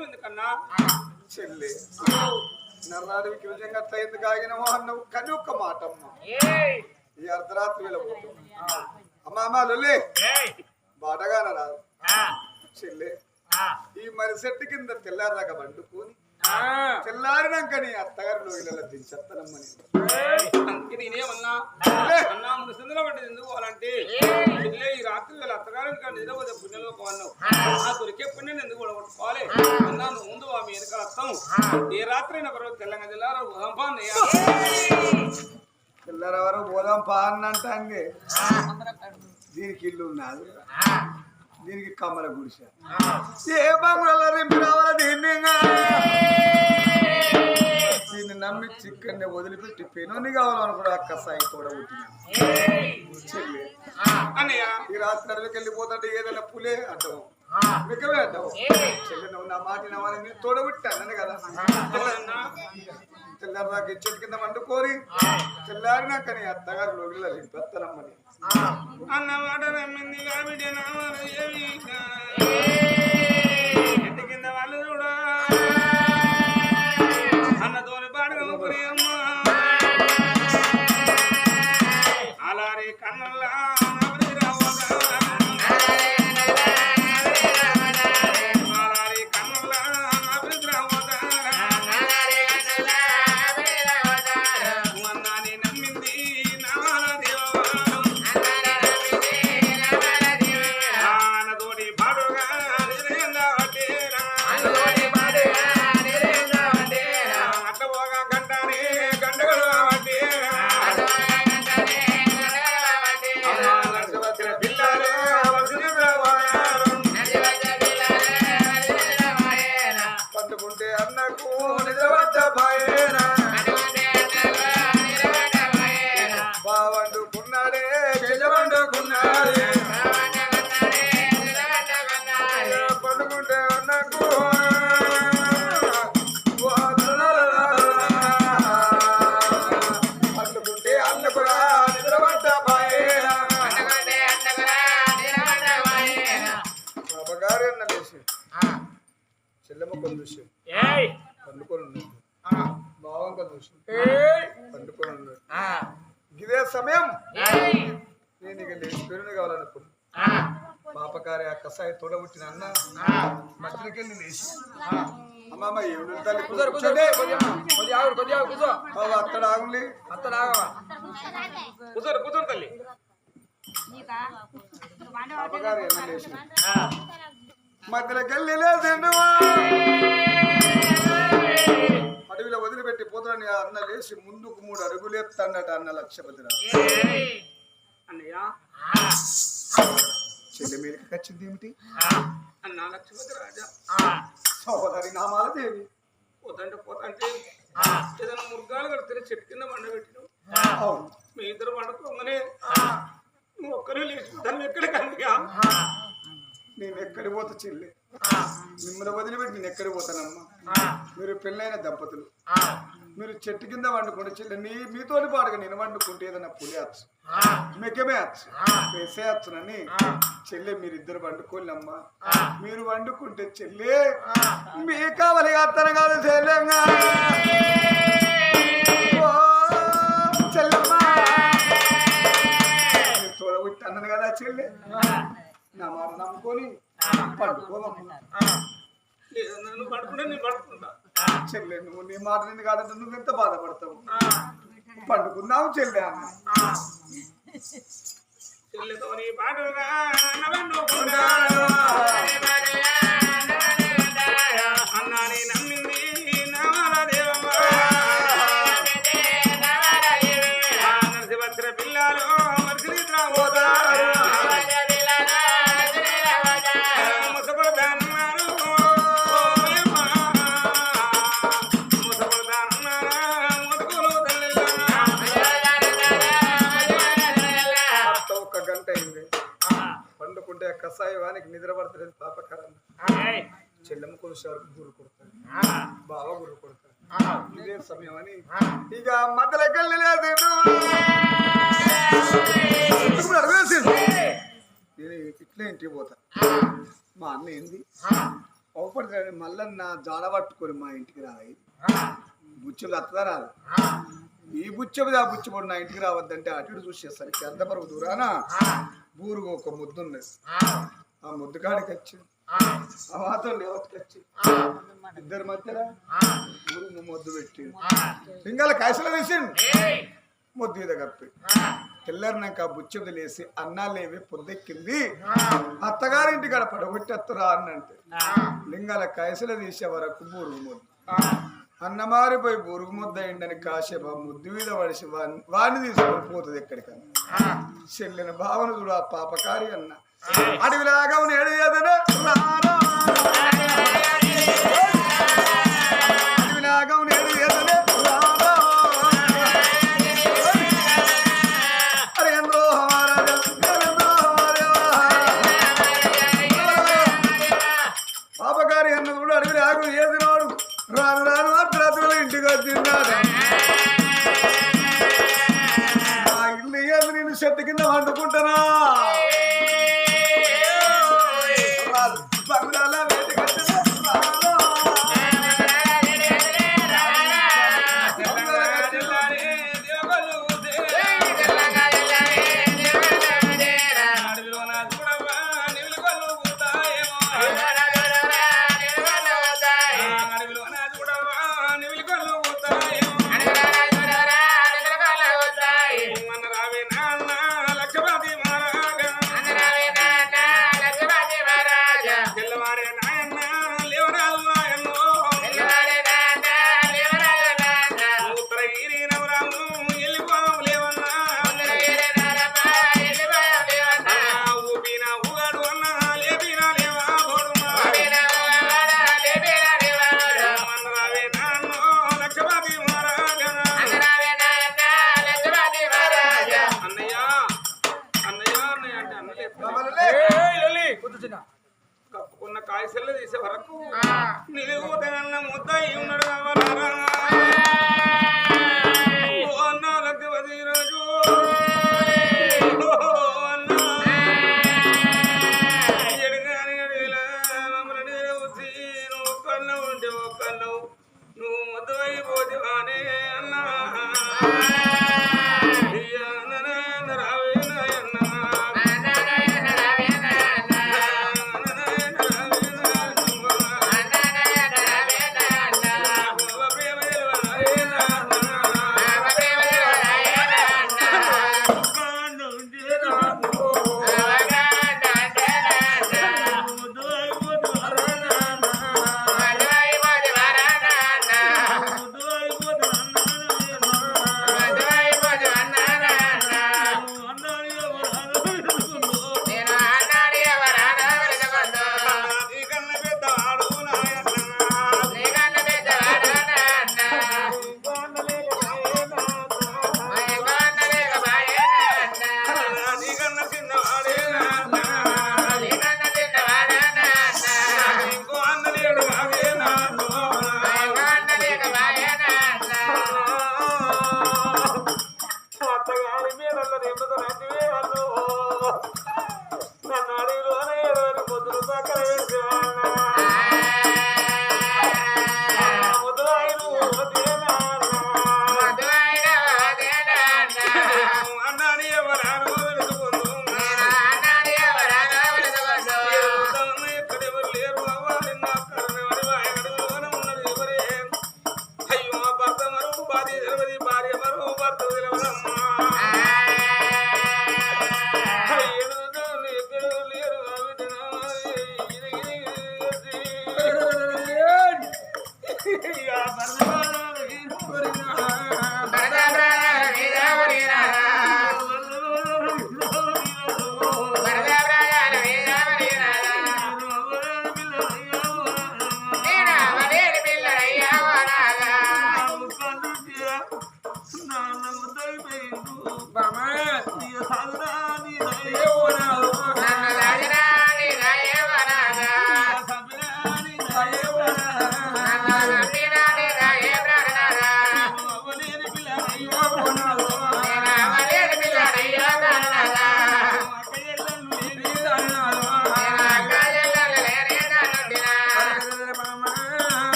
ఆగిన ఎందుకన్నా? చెల్లి. విజయంగా అట్లా ఎందుకు ఆగినామో అన్నావు కానీ ఒక్క మాట అమ్మ ఈ అర్ధరాత్రి వెళ్ళబోతున్నాం అమ్మ అమ్మ లొల్లి. బాటగాన రాదు చెల్లి ఈ మరి చెట్టు కింద తెల్లారదాకా వండుకొని తెల్లారినాక నీ అత్తగారి లోయలలో దించేస్తానమ్మని అందుకే నేనేమన్నా అన్నా ముందు సిందులో పడ్డది ఎందుకు పోవాలంటే? ఈ రాత్రి వీళ్ళ అత్తగారు నిద్రపోతే పుణ్యలోకం అన్నావు ఆ. దొరికే పుణ్యాన్ని ఎందుకు కూడా కొట్టుకోవాలి అన్నా నువ్వు ముందు ఆ మీ వెనకాల వస్తాం ఏ రాత్రి అయినా పర్వాలేదు తెలంగాణ జిల్లాలో ఉదంపా తెల్లారవరం పోదాం పా అన్నంట అండి దీనికి ఇల్లు ఉన్నది దీనికి కమ్మల గుడిసె. ఏ బంగుళ రింపి రావాల దీన్ని దీన్ని నమ్మి చిక్కన్ని వదిలిపెట్టి పెనుని అక్క సాయి కూడా పుట్టిన చెల్లి అన్నయ్య. ఈ రాత్రి అడవికి వెళ్ళిపోతుంటే ఏదైనా పులే చెల్లి నువ్వు నా మాట నవ్వాలి నేను తోడబుట్టాను కదా. తెల్లారి చెట్టు కింద వండుకోరి తెల్లారినాక నీ అత్తగారు లోగిలో పెత్తనమ్మని అన్న మాట నమ్మింది కాబట్టి కూర్చోండి. బావ అత్తడు ఆగులి తల్లి మధ్యలో గల్లి లేచి అడవిలో వదిలిపెట్టి పోతాడని అన్న లేచి ముందుకు మూడు అడుగులేస్తాడట అన్న లక్ష్యపతి రావు చెల్లి మీదకి వచ్చింది ఏమిటి అన్న రాజా సోదరి నామాల దేవి పోతంటే పోతంటే ఏదైనా మురుగాలు కడితే చెట్టు కింద పండబెట్టిన అవును మీ ఇద్దరు పండుకోగానే నువ్వు ఒక్క ఒక్కరు లేచిపోతాను ఎక్కడ కనుక నేను ఎక్కడికి పోతా చెల్లి? మిమ్మల్ని వదిలిపెట్టి నేను ఎక్కడికి పోతానమ్మా? మీరు పెళ్ళైన దంపతులు. మీరు చెట్టు కింద వండుకుంటే చెల్లి. నీ మీతోని పాటుగా నేను వండుకుంటే ఏదైనా పులియచ్చు మెక్కమేయచ్చు వేసేయచ్చునని చెల్లె మీరిద్దరు వండుకోలేమ్మా మీరు వండుకుంటే చెల్లె మీ కావలి అత్తన కాదు చెల్లెంగా చెల్లెమ్మ. తోడబుట్టి అన్నాను కదా చెల్లె. నా మాట నమ్ముకొని పండుకోవమ్మా. పడుకుంటే నేను పడుకుంటా. చెల్లె నువ్వు నీ మాట నిన్ను కాదంటే నువ్వు ఎంత బాధపడతావు? పండుకుందావు చెల్లె అన్న. చెల్లెతో నీ పాటలుగా పండుకుంటే కషాయవానికి నిద్ర పడతలేదు పాపకరం చెల్లెమ్మ కొంచెం వరకు గురు కొడతాడు బావ గురు కొడతాడు ఇదే సమయం అని ఇక మధ్యలోకి లేదు. నేను ఇట్లా ఇంటికి పోతా. మా అన్న ఏంది? అవపడతాడు మళ్ళీ నా జాడ పట్టుకొని మా ఇంటికి రాయి. బుచ్చలు అత్తదా రాదు. ఈ బుచ్చబది ఆ బుచ్చబడి నా ఇంటికి రావద్దంటే అటు చూసేసరికి ఎంతవరకు దూరాన? బూరుగు ఒక ముద్దు ఉన్నది ఆ ముద్దు కాడికి వచ్చి ఆ మాత్రం లేవట్టుకు వచ్చి ఇద్దరి మధ్యలో బూరుగు ముద్దు పెట్టి పింగళ కాయసలు వేసిండు ముద్దు మీద కప్పి. తెల్లరినాక బుచ్చబది లేసి అన్నాలేవి పొద్దెక్కింది అత్తగారింటి కాడ పడగొట్టి అత్తరా అన్నంటే లింగాల కాయసలు తీసే వరకు బూరుగు ముద్దు. అన్నమారిపోయి బురుగు ముద్ద అయిందని కాసేపు ముద్దు మీద పడిసి వాడిని తీసుకొని పోతుంది ఎక్కడికన్నా. చెల్లిన భావన చూడు ఆ పాపకారి అన్న. అడవిలాగా నేడు రారా.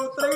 outra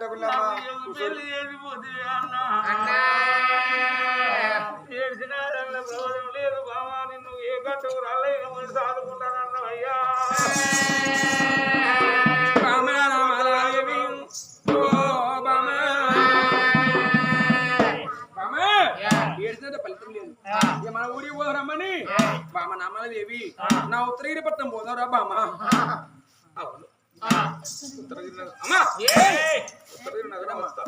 బిడ్డ గుల్లమ్మ పెళ్ళి చేసిపోతే అన్న. ఏడ్చినారన్న ప్రయోజనం లేదు బావా నిన్ను ఏ గట్టుకు రాలేదు మరి మన ఊరికి పోదామని బామ్మ నామాలదేవి నా ఉత్తరగిరి పట్నం పోదాం బామ్మ అవును. ఉత్తరగిరి నగరం వస్తా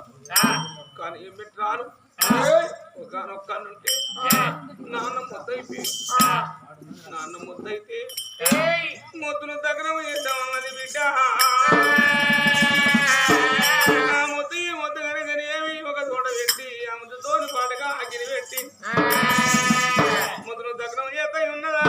కానీ ఏం పెట్టి రాను నాన్న మొద్దయితే. నాన్న మొద్దయితే మొద్దును దగ్గరం చేద్దామన్నది బిడ్డ. మొద్దు ఈ మొద్దు ఏమి ఒక తోట పెట్టి ఆ ముద్దుతోని పాటగా అగిరి పెట్టి. మొద్దును దగ్గరం చేత ఉన్నదా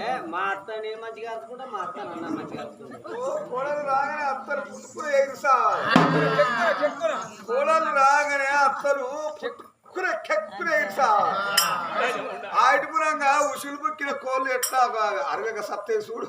ఏ మంచిగా మంచిగా కోడలు రాగానే అత్తలు పుట్టుకుని ఎగురుసా కోడలు అత్తలు ఆయుడుపురంగా ఉసులు పుక్కిన కోళ్ళు ఎట్లా అరగక సత్తే చూడు.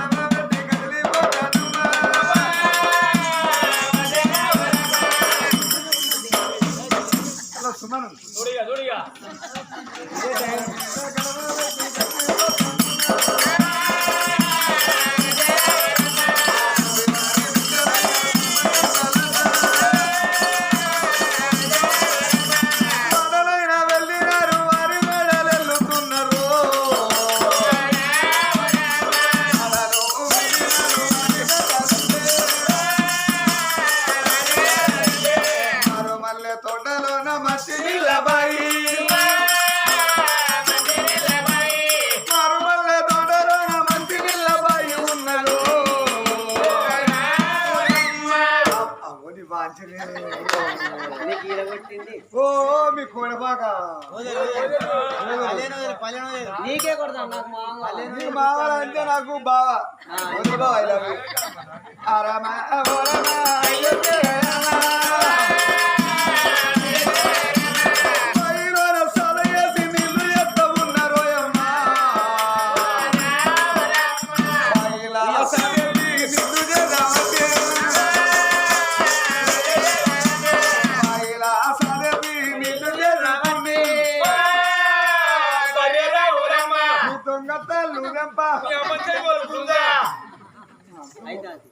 మనం నీకు మావాలంటే నాకు బావా. బావా ఇలా రామా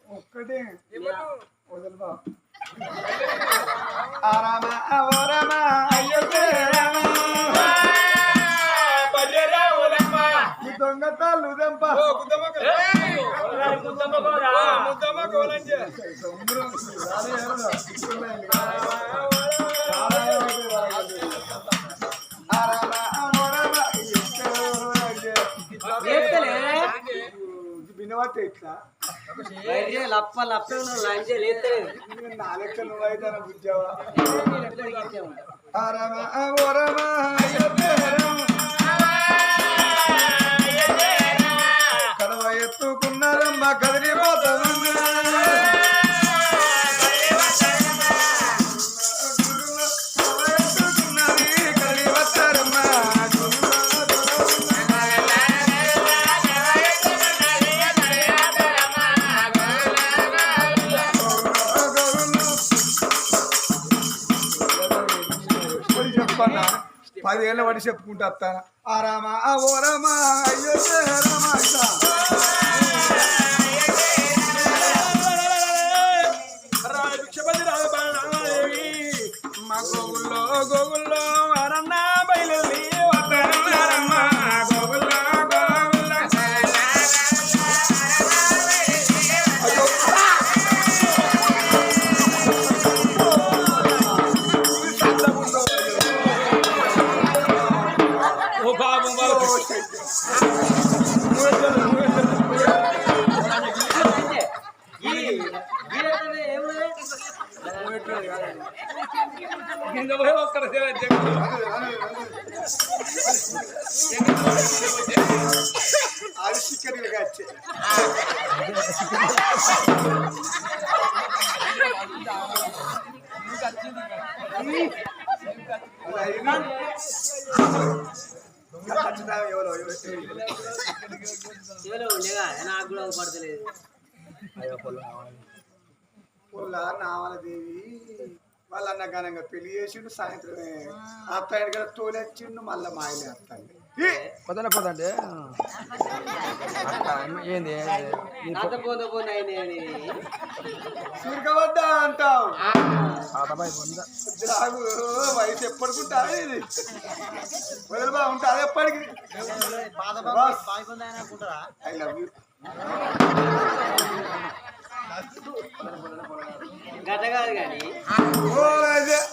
ఒక్కటే. వదలబా రామ రామ ఈ దొంగ తాళ్ళు దెంప. ముద్దమ్మ కోలంజ లప్ప లప్పలో లంచే లేతలేదు నా లెక్క నువ్వైతే ఓ రామా పదివేల వాడి చెప్పుకుంటా వస్తాను ఆ రామా ఓ రామా అయ్యో రామా ఉండేగా నాకు కూడా పడతలేదు పొల్ల నామలదేవి వాళ్ళ అన్న ఘనంగా పెళ్ళి చేసిండు సాయంత్రమే అత్తాయి కదా తోలొచ్చిండు మళ్ళా మాయలే అత్తాయి పొద్దున పోదండి ఏంది సురకబడ్డా అంటావు. వయసు ఇది? వదిలి ఎప్పటికి. ఐ లవ్ యూ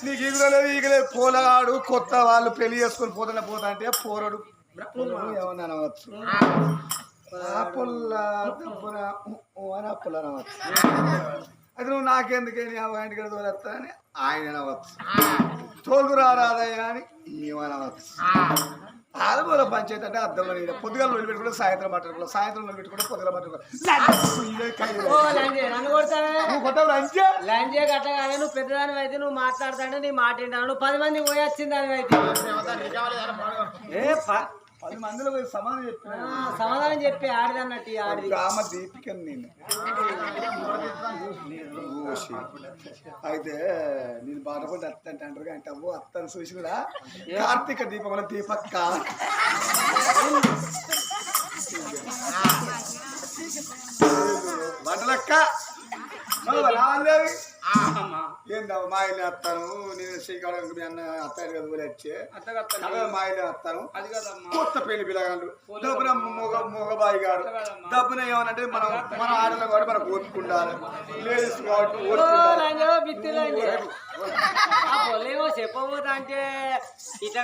నీకు ఈగులేదు ఈగలేదు పోలగాడు కొత్త వాళ్ళు పెళ్ళి చేసుకొని పోతున్న పోతా అంటే పోరడు. ఏమన్నా అనవచ్చు పుల్ల అనవచ్చు. అది నువ్వు నాకెందుకే నీ ఇంటికి తోలేస్తా అని ఆయన అనవచ్చు. తోలుకు రారాదయ్యా అని ఏమనవచ్చు ఆలమూల పంచాయతీ అంటే అర్థంలో నీడ పొద్దుగాల నొలి పెట్టుకుంటే సాయంత్రం మాట్లాడుకోవాలి సాయంత్రం నొలి పెట్టుకుంటే పొద్దుగా మాట్లాడుకోవాలి నువ్వు పెద్దదాని అయితే నువ్వు మాట్లాడతాంటే నీ మాట నువ్వు పది మంది పోయి వచ్చింది దాని అయితే. పది మందిలో పోయి సమానం చెప్పిన ఆ, సమాధానం చెప్పి ఆడిదన్నట్టు ఈ ఆడిది. గ్రామ దీపికని నేను. అయితే నేను బాధపడి అత్త అంటే అంటారు అంటే అవ్వు అత్తను చూసి కూడా కార్తీక దీపంలో దీపక్ కా వంటలక్క రాలేవి ఏందవ్వ మా ఇల్లు వస్తాను. నేను శ్రీకాకుళం మీ అన్న అత్తయ్య కదా ఊరు వచ్చే. అత్తగత్త అదే మా ఇల్లు వస్తాను. కొత్త పెళ్ళి పిల్లగాడు దబ్బున మొగ మొగబాయి గాడు దబ్బున ఏమనంటే మనం మన ఆడలో కూడా మనకు ఓపుకుండాలి లేడీస్ కాబట్టి చెప్పబోతా అంటే ఇట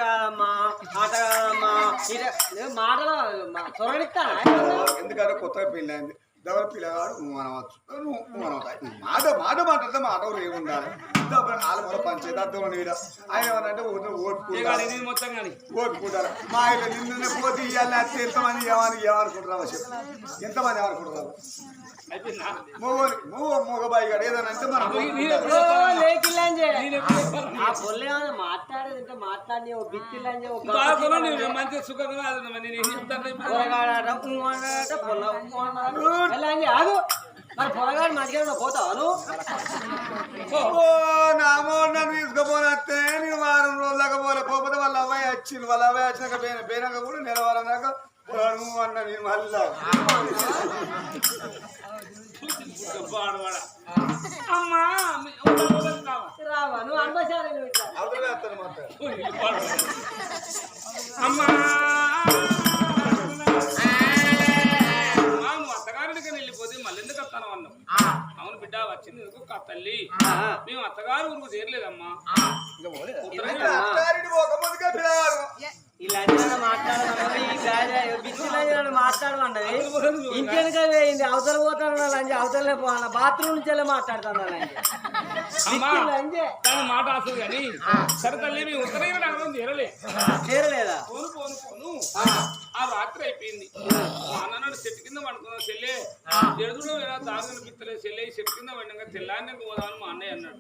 నేను మాటలు త్వరనిస్తా ఎందుకంటే కొత్తగా పెళ్ళి అయింది. దవర పిల్లగాడు నువ్వు అనవచ్చు అనవచ్చు మాట మాట మాట్లాడితే మాట ఏముండాలి దబ్బున ఆలమూల పంచాయతీ అర్థం నీడ. ఆయన మొత్తం కానీ ఓపుకుంటారు మా ఇల్లు నిన్ను పోతే ఇవ్వాలి అత్తే ఎంతమంది ఏమని ఏమనుకుంటున్నావా చెప్పు. ఎంతమంది ఏమనుకుంటున్నావు మూగని మూగ మూగబాయి గాడు ఏదైనా అంటే మనం మాట్లాడేది అంటే మాట్లాడి మంచి సుఖంగా నేను ఏం చెప్తాను? ఆగు. మంచిగా పోతావా నన్ను నేను వారం రోజులకు పోలే. పోతే వాళ్ళ అబ్బాయి వచ్చింది వాళ్ళ అబ్బాయి వచ్చినాక పోయిన పోయినాక కూడా నెల వారం దాకా పోను అన్న నేను మళ్ళా. అమ్మా మీ- ఉందా, వదలుతున్నావా? రావా నువ్వు అనుభవించాలి మళ్ళీ ఎందుకు వస్తాను అన్నావు అవును బిడ్డ వచ్చింది ఎందుకు కా తల్లి? మేము అత్తగారు ఊరుకు చేరలేదమ్మా. ఇలా మాట్లాడమన్నది మాట్లాడమన్నది ఇంకెనక వేయింది అవతల పోతాను అవతలనే పోవాల బాత్రూమ్ నుంచి మాట్లాడుతాను అమ్మా తన మాట అసలు కానీ సరే తల్లి మీ ఉత్తరైన నగరం చేరలే చేరలేదా పోను పోను పోను. ఆ. రాత్రి అయిపోయింది. మా అన్ననాడు చెట్టు కింద పడుకున్నా చెల్లె. ఎడుదులో వేరే తాగని పిత్తలే చెల్లె. ఈ చెట్టు కింద పడినాక తెల్లారినాక పోదామని మా అన్నయ్య అన్నాడు.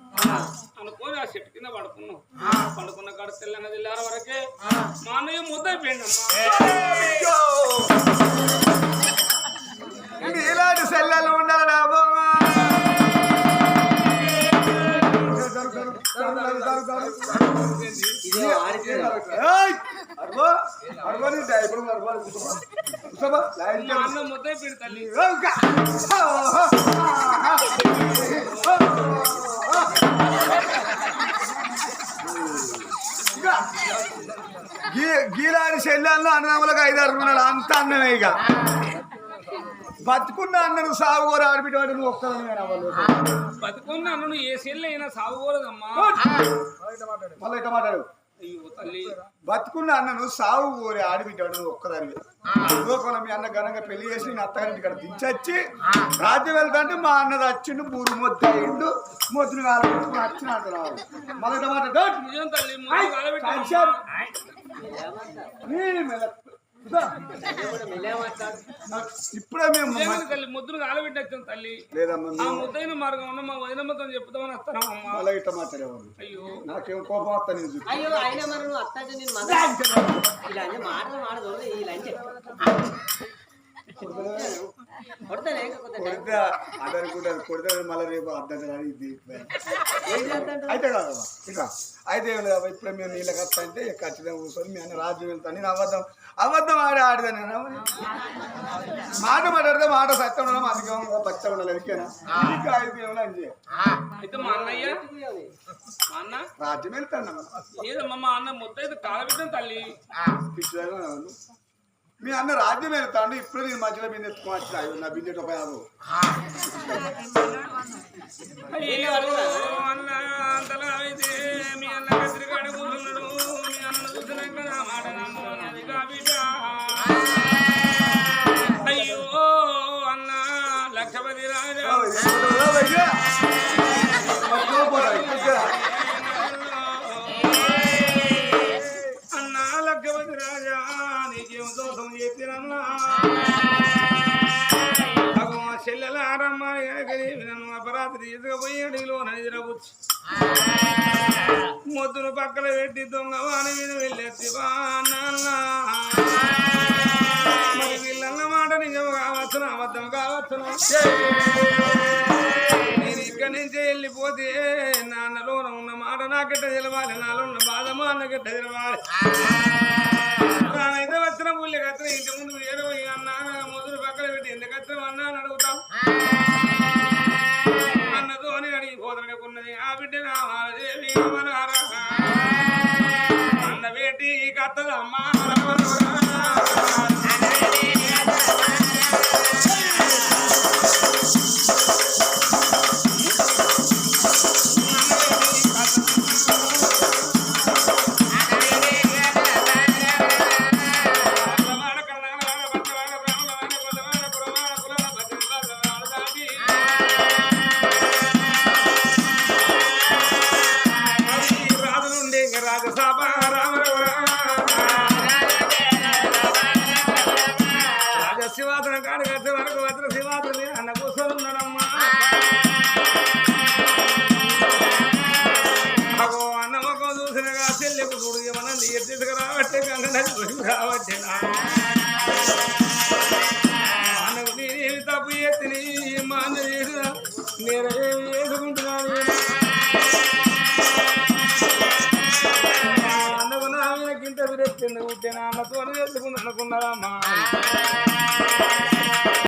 అనుకోని ఆ చెట్టు కింద పడుకున్నాం. పడుకున్న కాడ తెల్లంగా తెల్లార వరకే మా అన్నయ్య ముద్ద అయిపోయింది ఇలాంటి సెల్లలు ఉండాలి గీలాని శల్యాల్లో అన్నదమ్ములకు ఐదారు ఉన్నాడు అంత అన్నమే ఇక. బతుకున్న అన్నను కూడా ఆడిపెట్టేవాడు నువ్వు ఒక్కదానివే నా వాళ్ళు. బతుకున్న అన్నను ఏ చెల్లె అయినా సాగుకోలేదమ్మా. మళ్ళీ ఇట్లా మాట్లాడు? బతుకున్న అన్నను సాగు కోరి ఆడిపెట్టాడు నువ్వు ఒక్కదానివే. లోకంలో మీ అన్న ఘనంగా పెళ్ళి చేసి నేను అత్తగారింటి ఇక్కడ దించొచ్చి రాజ్యం వెళ్తాంటే మా అన్నది వచ్చిండు బూరు మొద్దు అయ్యిండు మొద్దును కాలబెట్టుకుని వచ్చిన మళ్ళీ ఇట్లా ఇప్పుడే మేము తల్లి ఆ మేము ముద్దైన మార్గం ఉన్న మా వదినమ్మతో చెప్తామని వస్తానమ్మా ఇట్లా అయ్యో. నాకేం కోపం వస్తా నేను చూసి. అయ్యో మరి నువ్వు నేను ఇలా మాటలు మాడదు అదనుకుంటారు కొడితే. మళ్ళీ రేపు అర్థం ఇది? అయితే కాదమ్మా ఇంకా. అయితే ఇప్పుడే మేము నీళ్ళకి వస్తా అంటే ఖచ్చితంగా కూర్చొని మీ అన్న రాజ్యం వెళ్తాను నేను అబద్ధం అబద్ధం ఆడి ఆడిదాను నేను? మాట మాట్లాడితే మాట సత్యం ఉండడం అధికం పచ్చ ఉండాలి ఎరికేనా అయితే మా అన్నయ్య? మా అన్న? రాజ్యం వెళ్తాను లేదమ్మా మా అన్న ముద్ద అయితే తల్లి. మీ అన్న రాజ్యం వెళ్తాడు ఇప్పుడు నేను మధ్యలో బిందె అయ్యో నా బిందె ఒక యాభై అన్న అంతలా అయితే మీ అన్న కూర్చున్నాడు. దోషం చెప్పినన్నా చెల్లెలారమ్మ నన్ను అపరాత్రి తీసుకుపోయి అడిగిలో నిద్రపుచ్చు మొద్దును పక్కన పెట్టి దొంగ వాని మీద వెళ్ళెత్తి నాన్న మరి వీళ్ళన్న మాట నిజం కావచ్చును అబద్ధం కావచ్చును? నేను ఇక్కడి నుంచి వెళ్ళిపోతే నాన్నలోన ఉన్న మాట నాకెట్ట తెలవాలి నాలో ఉన్న బాధ మా అన్నకెట్ట తెలవాలి. నానైతే వచ్చిన పుల్లి కత్తిన ఇంటి ముందు ఏడవ అన్న మొదలు పక్కన పెట్టి ఎందుకు వచ్చిన అన్నా అని అడుగుతాం. అన్నతో అని అడిగి పోతనకున్నది ఆ బిడ్డ రామాదేవి అమరారా అన్న వేటి కత్తదమ్మ